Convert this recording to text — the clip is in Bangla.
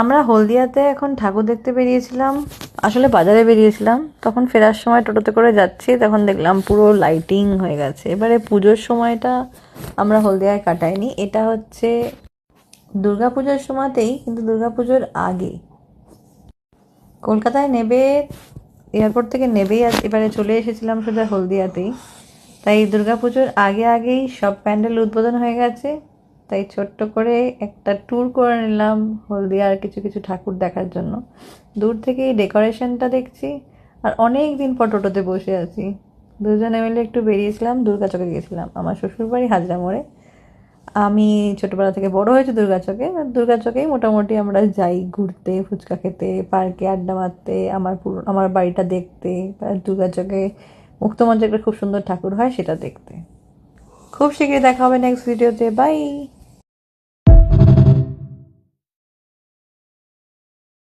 আমরা হলদিয়াতে এখন ঠাকুর দেখতে বেরিয়েছিলাম, আসলে বাজারে বেরিয়েছিলাম, তখন ফেরার সময় টোটোতে করে যাচ্ছি, তখন দেখলাম পুরো লাইটিং হয়ে গেছে। এবারে পুজোর সময়টা আমরা হলদিয়ায় কাটাইনি, এটা হচ্ছে দুর্গা পুজোর সময়তেই, কিন্তু দুর্গা পুজোর আগে। কলকাতায় নেবে, এয়ারপোর্ট থেকে নেবেই এবারে চলে এসেছিলাম সোজা হলদিয়াতেই। তাই দুর্গাপুজোর আগে আগেই সব প্যান্ডেল উদ্বোধন হয়ে গেছে। তাই ছোট্ট করে একটা ট্যুর করে নিলাম হলদিয়ার কিছু কিছু ঠাকুর দেখার জন্য। দূর থেকেই ডেকোরেশনটা দেখছি আর অনেক দিন পর টোটোতে বসে আছি। দুজনে মিলে একটু বেরিয়েছিলাম দুর্গাচকে গিয়েছিলাম আমার শ্বশুরবাড়ি হাজরা মোড়ে। আমি ছোটোবেলা থেকে বড় হয়েছি দুর্গাচকে আর দুর্গাচকেই মোটামুটি আমরা যাই ঘুরতে, ফুচকা খেতে, পার্কে আড্ডা মারতে, আমার পুরো, আমার বাড়িটা দেখতে দুর্গাচকে মুক্তমঞ্চে একটা খুব সুন্দর ঠাকুর হয় সেটা দেখতে। খুব শীঘ্রই দেখা হবে নেক্সট ভিডিওতে বাই